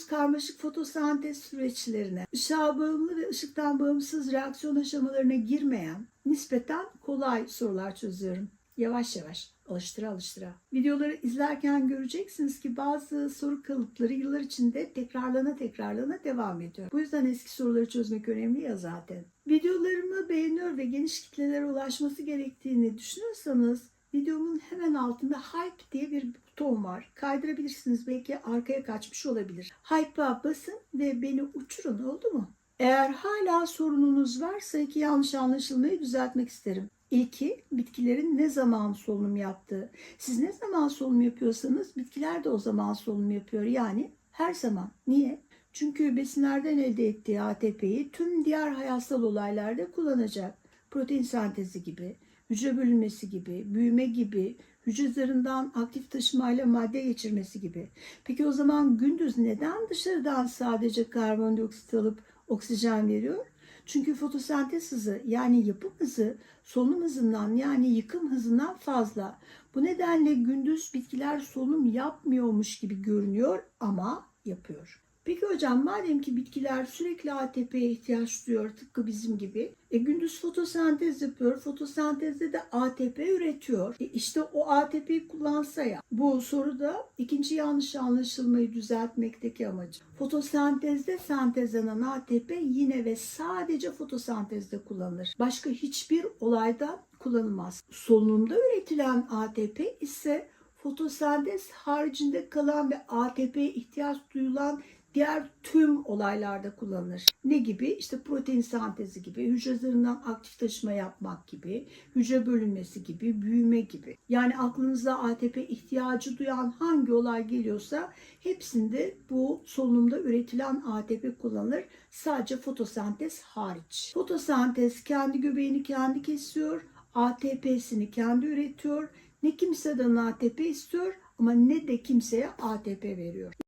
geliyoruz karmaşık fotosentez süreçlerine. Işığa bağımlı ve ışıktan bağımsız reaksiyon aşamalarına girmeyen nispeten kolay sorular çözüyorum. Yavaş yavaş, alıştıra alıştıra. Videoları izlerken göreceksiniz ki bazı soru kalıpları yıllar içinde tekrarlana tekrarlana devam ediyor. Bu yüzden eski soruları çözmek önemli ya zaten. Videolarımı beğeniyor ve geniş kitlelere ulaşması gerektiğini düşünüyorsanız videomun hemen altında Hype diye bir buton var. Kaydırabilirsiniz. Belki arkaya kaçmış olabilir. Hype'a basın ve beni uçurun oldu mu? Eğer hala sorununuz varsa iki yanlış anlaşılmayı düzeltmek isterim. İlki bitkilerin ne zaman solunum yaptığı. Siz ne zaman solunum yapıyorsanız bitkiler de o zaman solunum yapıyor. Yani her zaman. Niye? Çünkü besinlerden elde ettiği ATP'yi tüm diğer hayatsal olaylarda kullanacak. Protein sentezi gibi, hücre bölünmesi gibi, büyüme gibi, hücre zarından aktif taşımayla madde geçirmesi gibi. Peki o zaman gündüz neden dışarıdan sadece karbondioksit alıp oksijen veriyor? Çünkü fotosentez hızı yani yapım hızı solunum hızından yani yıkım hızından fazla. Bu nedenle gündüz bitkiler solunum yapmıyormuş gibi görünüyor ama yapıyor. Peki hocam madem ki bitkiler sürekli ATP'ye ihtiyaç duyuyor tıpkı bizim gibi. E gündüz fotosentez yapıyor. Fotosentezde de ATP üretiyor. E işte o ATP'yi kullansa ya. Bu soruda ikinci yanlış anlaşılmayı düzeltmekteki amacı. Fotosentezde sentezlenen ATP yine ve sadece fotosentezde kullanılır. Başka hiçbir olayda kullanılmaz. Solunumda üretilen ATP ise fotosentez haricinde kalan ve ATP'ye ihtiyaç duyulan diğer tüm olaylarda kullanılır. Ne gibi? İşte protein sentezi gibi, hücre zarından aktif taşıma yapmak gibi, hücre bölünmesi gibi, büyüme gibi. Yani aklınıza ATP ihtiyacı duyan hangi olay geliyorsa hepsinde bu solunumda üretilen ATP kullanılır. Sadece fotosentez hariç. Fotosentez kendi göbeğini kendi kesiyor, ATP'sini kendi üretiyor. Ne kimseden ATP istiyor ama ne de kimseye ATP veriyor.